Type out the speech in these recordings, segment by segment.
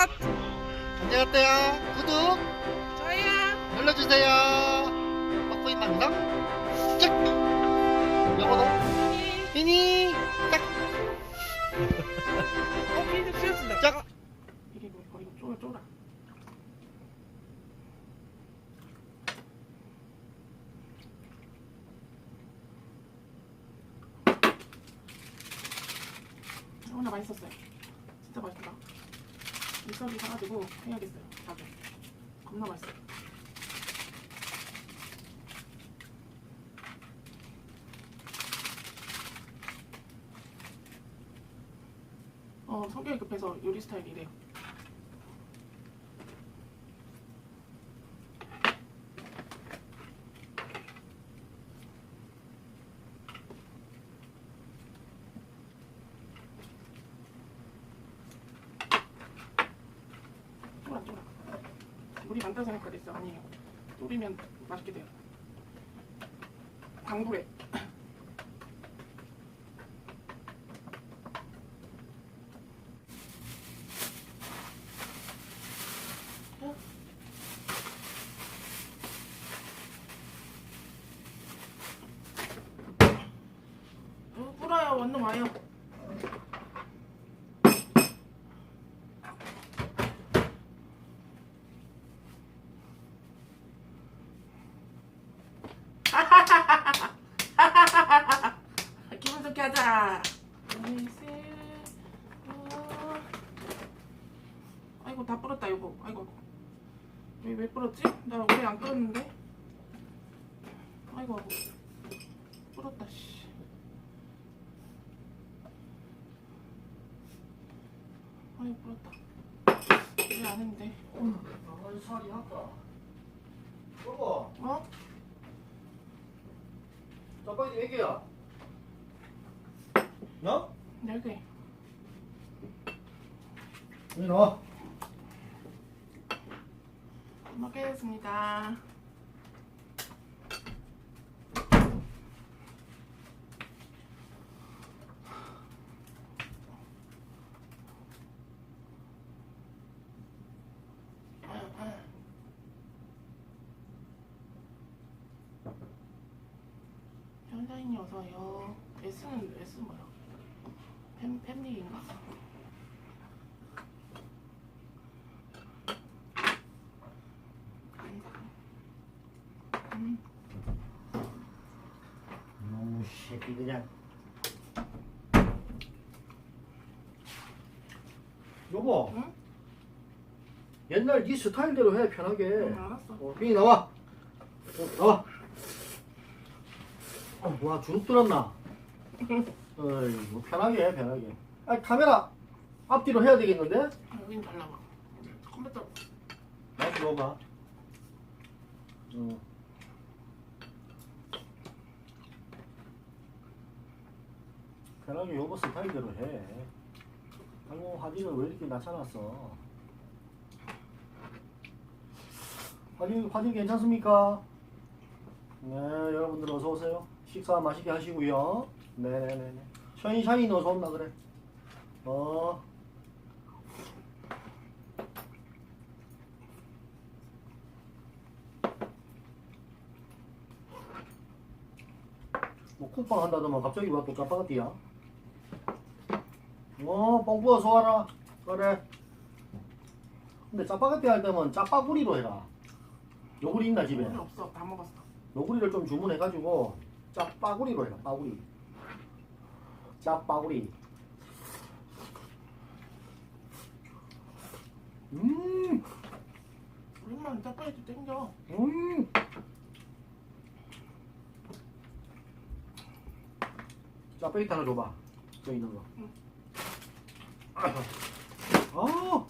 안녕하세요. 구독 저야 눌러주세요. 빡보이 방송 짝. 영어도 미니 짝. 어 피는 씌웠습니다. 짝. 이게 뭐 어, 이거 쫄아 쫄아. 오늘 맛있었어요. 진짜 맛있다. 미사리 사가지고 해야겠어요. 자주. 겁나 맛있어. 어 성격이 급해서 요리 스타일이 이래요. 쫄아 쫄아. 물이 많다 생각하겠어. 아니에요. 졸이면 맛있게 돼요. 강불에. 어, 불어요. 원룸 와요. 기분 좋게 하자. 셋. 어. 아이고 다 불었다 여보. 아이고. 왜, 왜 불었지? 나 오래 안 끓었는데. 아이고 아이고. 불었다 씨. 아이고 불었다. 왜안 했는데? 아, 살이 할까? 여보, 어? 짜파게티 몇 개야? 너? 네 개. 여기 넣어. 먹겠습니다. 현사인이 어서요. S는 S 뭐야? 팬 팬릭인가? 음. 너무 새끼 그냥. 여보, 응? 옛날 네 스타일대로 해 편하게. 응, 알았어. 어, 빙이 나와. 어, 나와. 어, 와 주눅 들었나? 어이, 뭐 편하게 해 편하게. 아 카메라 앞뒤로 해야 되겠는데? 여긴 잘 나와. 컴퓨터 나도 넣어봐. 어. 편하게 요거 스타일대로 해. 아이고 화질은 왜 이렇게 낮춰놨어? 화질 화질 괜찮습니까? 네 여러분들 어서 오세요. 식사 맛있게 하시고요. 네네네네. 샤인샤인 어서 온다 그래. 어. 뭐 쿡방 한다더만 갑자기 왜또 짜파게티야? 어, 뻥 부어서 와라. 그래. 근데 짜파게티 할 때면 짜파구리로 해라. 요구리 있나 집에? 없어. 다 먹었어. 요구리를 좀 주문해가지고 짜파구리로 해라. 빠구리. 짜파구리. 음, 오랜만에 짜파게티 땡겨. 음. 짜파게티 하나 줘봐. 저 있는 거. 응. 아,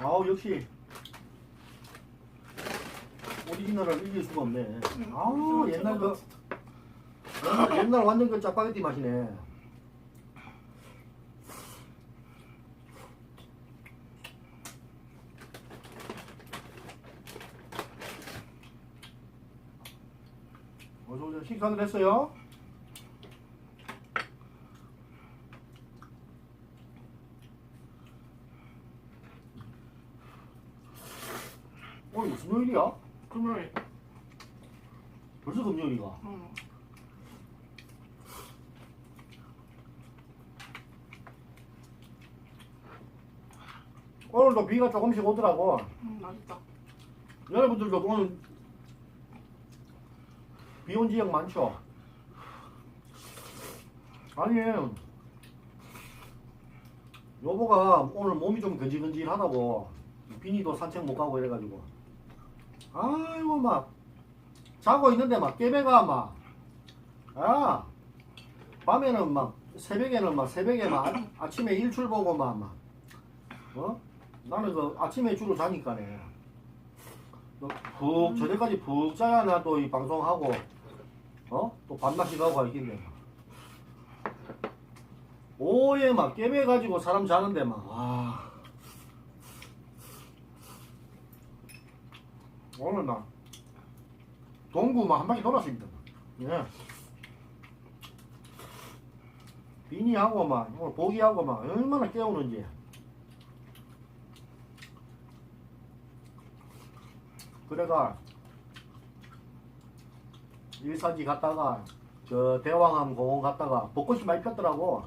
아우 역시 오리지널을 이길 수가 없네. 아우 옛날 그 옛날, 옛날 완전 그 짜파게티 맛이네. 어서 오세요. 식사를 했어요? 어, 오늘 무슨 요일이야? 금요일. 벌써 금요일이가. 응. 오늘도 비가 조금씩 오더라고. 음, 맛있다. 여러분들도 오늘 비 온 지역 많죠? 아니, 여보가 오늘 몸이 좀 근질근질하다고 비니도 산책 못 가고 이래가지고 아이고 막. 자고 있는데 막 깨배가 막. 아, 밤에는 막 새벽에는 막 새벽에 막 아, 아침에 일출 보고 막 막. 어? 나는 그 아침에 주로 자니까네. 푹 저녁까지 푹 자야 나또이 방송하고 어? 또 밤낮이 가고 가있겠네 오후에 막 깨매가지고 사람 자는데 막. 와. 오늘 막 동구 막 한 바퀴 돌았습니다 예. 비니하고 막 오늘 보기하고 막 얼마나 깨우는지 그래가 일산지 갔다가 저 대왕암 공원 갔다가 벚꽃이 많이 폈더라고.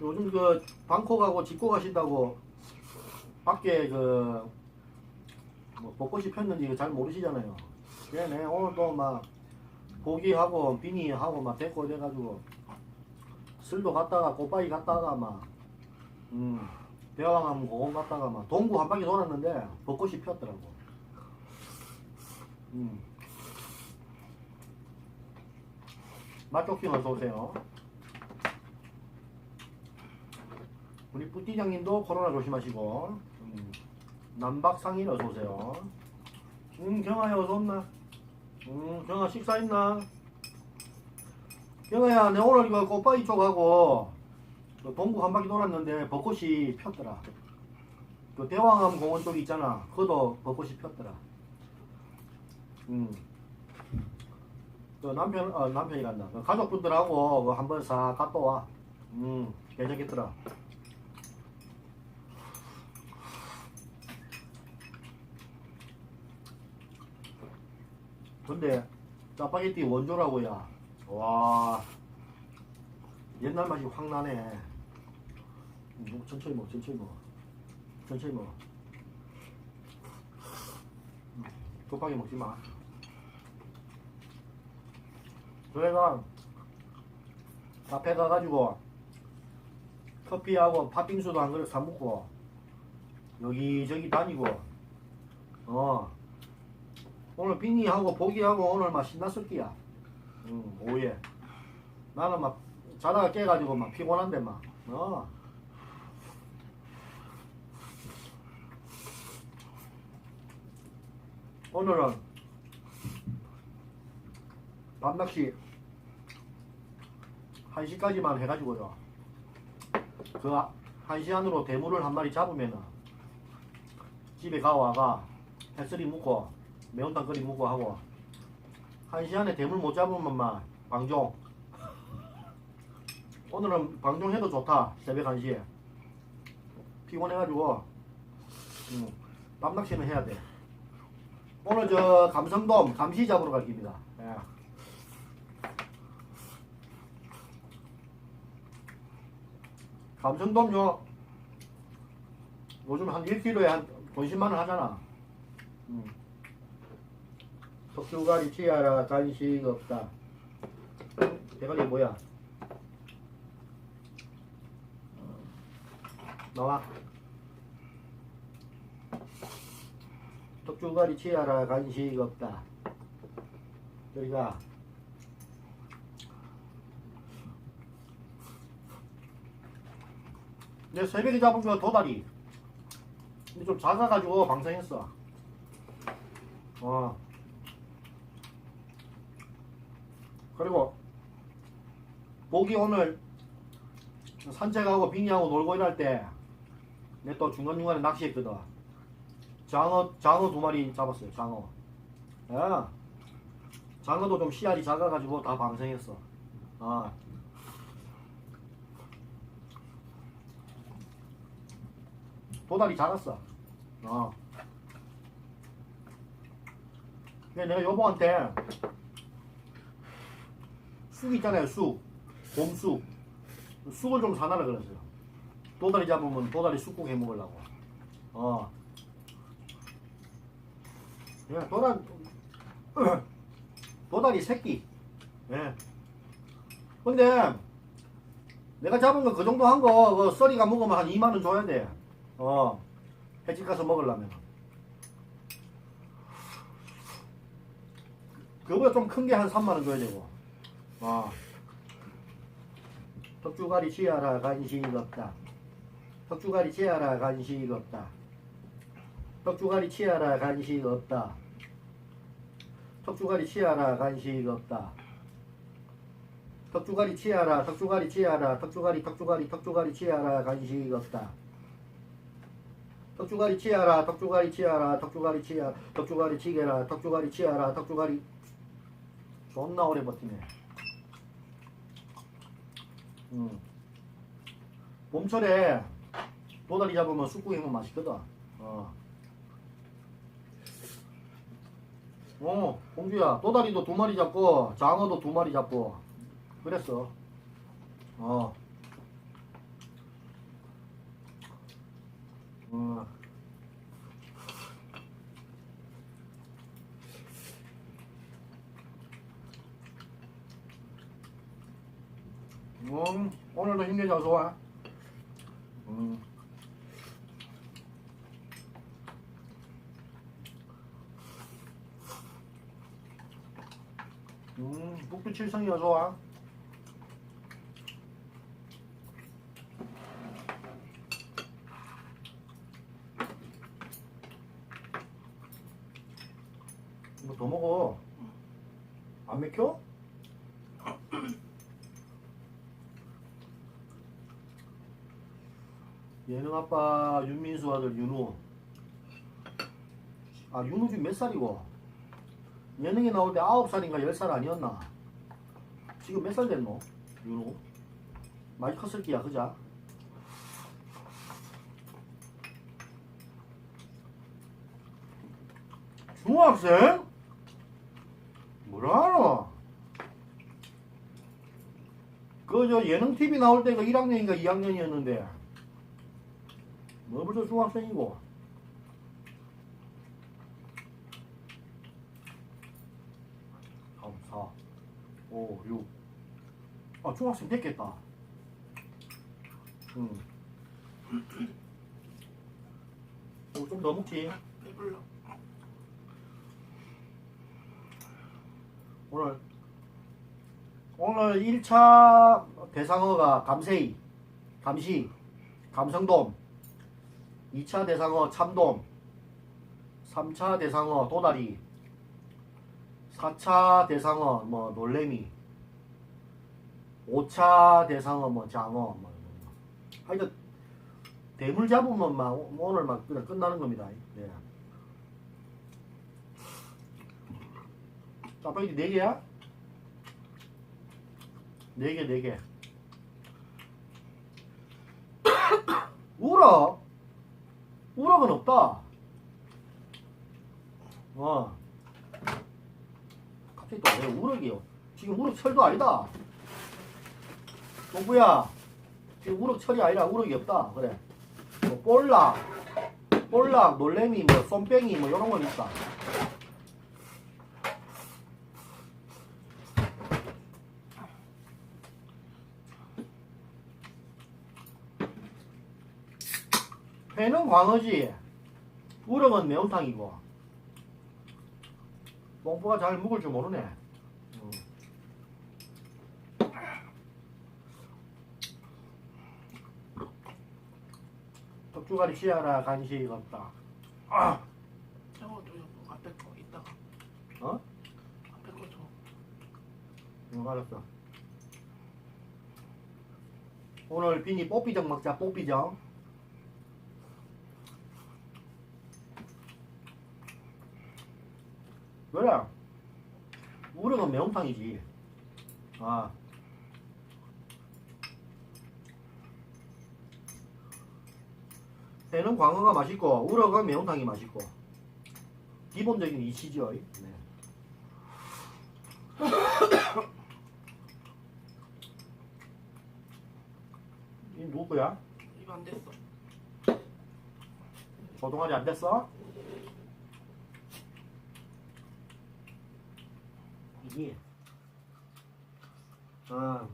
요즘 그 방콕하고 집고 가신다고 밖에 그 뭐 벚꽃이 폈는지 잘 모르시잖아요. 네네 오늘도 막 보기하고 비니하고 막 데리고 이래가지고 술도 갔다가 꽃바위 갔다가 막 음. 대왕암 공원 갔다가 막 동구 한 바퀴 돌았는데 벚꽃이 폈더라고. 음. 맛조킹 어서 오세요. 우리 뿌띠장님도 코로나 조심하시고 음. 남박상인 어서 오세요. 음 경아야 어서 온나? 음 경아 식사했나? 경아야 내 오늘 이거 꽃바위 쪽하고 그 동구 한 바퀴 돌았는데 벚꽃이 폈더라. 그 대왕암 공원 쪽 있잖아. 그도 벚꽃이 폈더라. 음. 그 남편, 어, 남편이란다. 그 가족분들하고 그 한번 싹 갔다 와. 음, 괜찮겠더라. 근데 짜파게티 원조라고야. 와. 옛날 맛이 확 나네. 음, 천천히 먹어, 천천히 먹어. 천천히 먹어. 음, 급하게 먹지 마. 저희가 카페 가가지고 커피하고 팥빙수도 한 그릇 사 먹고 여기저기 다니고 어 오늘 빈이하고 보기하고 오늘 막 신났을 끼야. 응 오예 나는 막 자다가 깨가지고 막 피곤한데 막 어. 오늘은 밤낚시 1시까지만 해가지고요. 그 1시 안으로 대물을 한 마리 잡으면은 집에 가와가 해슬이 묵고 매운탕 끓이 묵고 하고 1시 안에 대물 못 잡으면 막 방종. 오늘은 방종해도 좋다 새벽 1시에. 피곤해가지고 음, 밤낚시는 해야 돼. 오늘 저 감성돔 감시 잡으러 갈 겁니다. 예. 감성돔요 요즘 한 1kg에 한 50만원 하잖아. 음. 석주가리 치아라. 간식 없다. 대가리 뭐야? 나와. 턱주가리 치아라. 간식 없다. 저리가. 내 새벽에 잡은 거 도다리. 근데 좀 작아가지고 방생했어. 어 그리고 보기 오늘 산책하고 빙의하고 놀고 이럴 때 내 또 중간중간에 낚시했거든. 장어 장어 두 마리 잡았어요 장어. 야 장어도 좀 씨알이 작아가지고 다 방생했어. 아. 도다리 작았어. 어. 근데 내가 여보한테 쑥 있잖아요, 쑥. 봄쑥. 쑥을 좀 사놔라 그랬어요. 도다리 잡으면 도다리 쑥국 해 먹으려고. 어. 예, 도다, 도다리 새끼. 예. 근데, 내가 잡은 거 그 정도 한 거, 그 써리가 먹으면 한 2만원 줘야 돼. 어. 횟집 가서 먹으려면. 그거보다 좀 큰 게 한 3만원 줘야 되고. 어. 턱주가리 치아라 간식 없다. 턱주가리 치아라 간식 없다. 턱주가리 치아라 간식 없다. 턱주가리 치아라 간식 없다. 턱주가리 치아라 턱주가리 치아라 턱주가리 턱주가리 턱주가리 치아라 간식 없다. 턱주가리 치아라 턱주가리 치아라 턱주가리 치아 턱주가리 치게라 턱주가리 치아라 턱주가리 존나 오래 버티네. 음. 봄철에 도다리 잡으면 쑥국이면 맛있거든. 어. 어, 공주야, 도다리도 두 마리 잡고, 장어도 두 마리 잡고, 그랬어. 어. 어. 음, 오늘도 힘내자, 좋아. 음. 음, 북두 칠성이 어서 와. 뭐더 먹어. 안 맥혀? 예능 아빠 윤민수 아들 윤우. 아 윤우 지금 몇 살이고? 예능에 나올 때 아홉 살인가 열살 아니었나? 지금 몇 살 됐노? 윤우? 많이 컸을 기야 그자? 중학생? 뭐라? 그저 예능 TV 나올 때가 1학년인가 2학년이었는데 뭐 벌써 중학생이고 3, 4, 5, 6. 아, 중학생 됐겠다. 응. 어, 좀더 먹지. 배불러. 오늘, 오늘 1차 대상어가 감세이, 감시, 감성돔. 2차 대상어 참돔. 3차 대상어 도다리. 4차 대상어 뭐 놀래미 5차 대상어 뭐 장어 뭐 하여튼 대물 잡으면 막 오늘 막 그냥 끝나는 겁니다 네. 짜파게티 4개야? 4개 4개 우럭? 우럭은 없다 어 갑자기 또 왜 우럭이요? 지금 우럭 철도 아니다. 동부야, 지금 우럭 철이 아니라 우럭이 없다. 그래. 뭐 볼락, 볼락, 놀래미, 뭐 쏨뱅이 뭐 이런 건 있다. 회는 광어지, 우럭은 매운탕이고. 뽕뽀가 잘 묵을 줄 모르네. 음. 턱주가리 씨야라 간식 없다. 아, 저거 줘요. 뭐 앞에 거 이따가. 어? 앞에 거 줘. 응, 알았어. 오늘 비니 뽀삐정 먹자, 뽀삐정. 그래. 우럭은 매운탕이지. 아. 회는 광어가 맛있고 우럭은 매운탕이 맛있고 기본적인 이치죠. 네. 이 누구야? 이거 안 됐어. 조동아리 안 됐어? 이게 아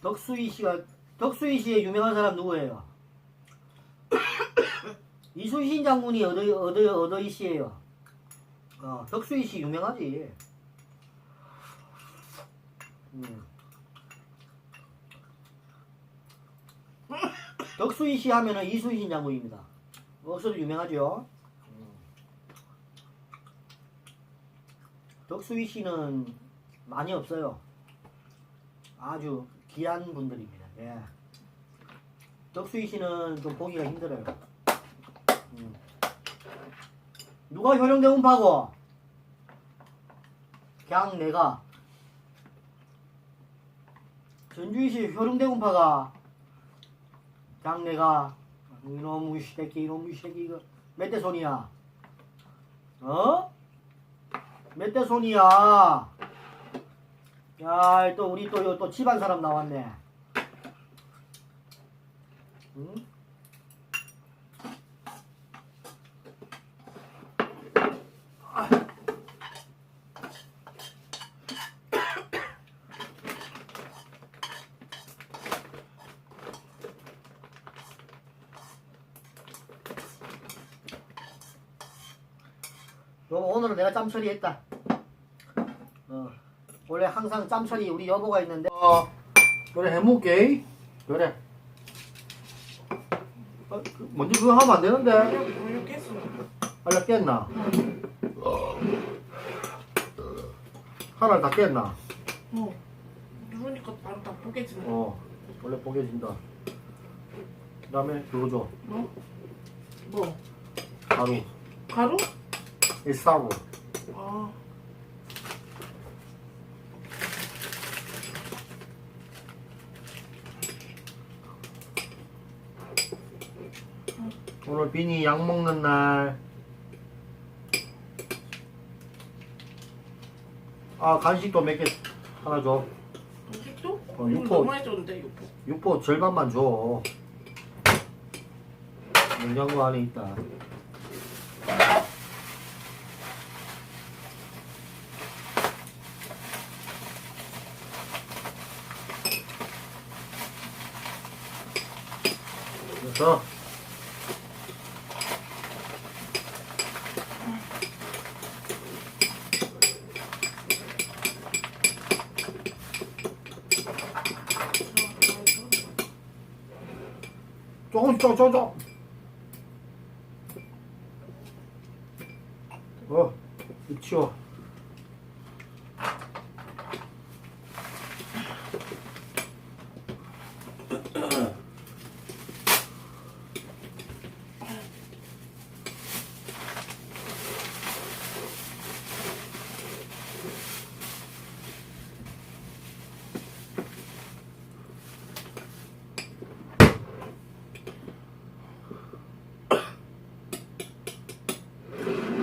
덕수이 씨가 덕수이 씨의 유명한 사람 누구예요? 이순신 장군이 어더 어더 어더이 씨예요. 어, 덕수이 씨 유명하지. 음. 덕수이 씨 하면은 이순신 장군입니다. 억수로 유명하죠. 음. 덕수이 씨는 많이 없어요. 아주 귀한 분들입니다. 예. 덕수이 씨는 좀 보기가 힘들어요. 음. 누가 효령대운 파고? 그냥 내가 전주시 효령대군파가 그냥 내가 이놈의 새끼 이놈의 새끼 이거 몇 대 손이야 어? 몇 대 손이야 야 또 우리 또, 요또 집안 사람 나왔네 응? 내가 짬 처리했다. 어, 원래 항상 짬 처리 우리 여보가 있는데. 어, 그래 해먹게. 그래. 어, 그, 먼저 그거 하면 안 되는데. 우유 깼어. 하나 깼나? 하나 다 깼나? 어. 누르니까 바로 다 포개지네. 어, 원래 보게진다. 그 다음에 그거 줘. 뭐? 뭐? 가루. 가루? 일사고. 아. 오늘 빈이 약 먹는 날. 아 간식도 몇 개 하나 줘. 음식도? 어, 육포. 너무 많이 줬는데 육포. 육포 절반만 줘. 냉장고 안에 있다. 됐어. 조금씩 조금 조금 조금. 어, 이거 치워.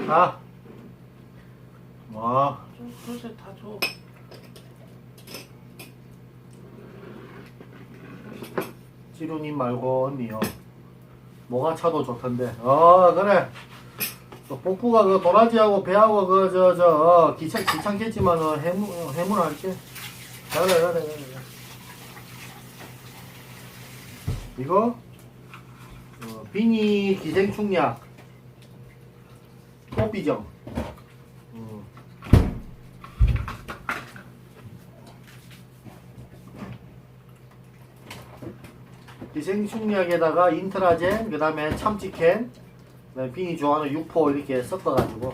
아. 와, 좀 그릇에 다 줘. 찌루님 말고 언니요. 뭐가 차도 좋던데. 어, 그래. 또 복부가 그 도라지하고 배하고 그 저저 귀찮 귀찮겠지만 어, 해무 어, 해물 할게. 그래 그래 그래. 그래. 이거 어, 비니 기생충약 꽃비정. 음. 기생충약에다가 인트라젠, 그 다음에 참치캔, 그다음에 빈이 좋아하는 육포 이렇게 섞어가지고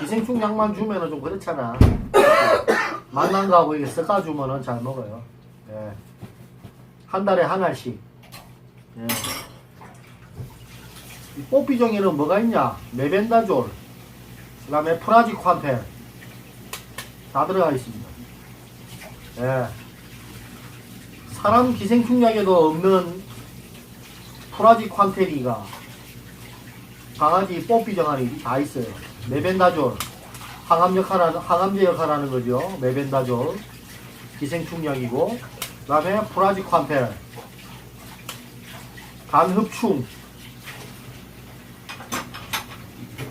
기생충약만 주면은 좀 그렇잖아. 만난 거하고 이렇게 섞어주면은 잘 먹어요. 예. 한 달에 한 알씩. 예. 이 뽀삐종에는 뭐가 있냐? 메벤다졸, 그 다음에 프라지ኳ펜, 다 들어가 있습니다. 예. 사람 기생충약에도 없는 프라지 퀀테리가 강아지 뽀삐 정안이 다 있어요. 메벤다졸 항암 역할하는 항암제 역할하는 거죠. 메벤다졸 기생충약이고 그다음에 프라지 퀀펠 간 흡충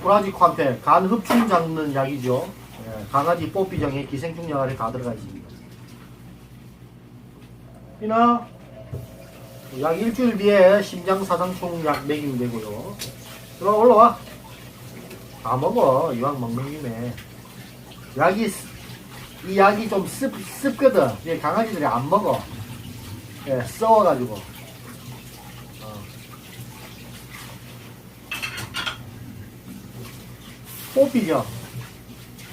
프라지 퀀펠 간 흡충 잡는 약이죠. 예, 강아지 뽀삐정에 기생충 약알이 다 들어가 있습니다. 이나 약 일주일 뒤에 심장 사상충 약 먹이면 되고요. 들어 올라와. 다 먹어 이왕 먹는 김에 약이 쓰- 이 약이 좀 습, 습거든. 이게 강아지들이 안 먹어. 예, 썩어가지고. 어. 뽀삐죠.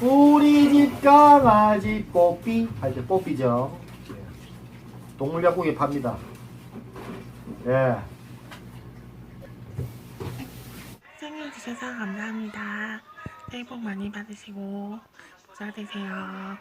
우리 집 강아지 뽀삐 할 때 뽀삐죠. 예. 동물 약국에 팝니다. 예. 시청해주셔서 감사합니다. 새해 복 많이 받으시고 부자 되세요.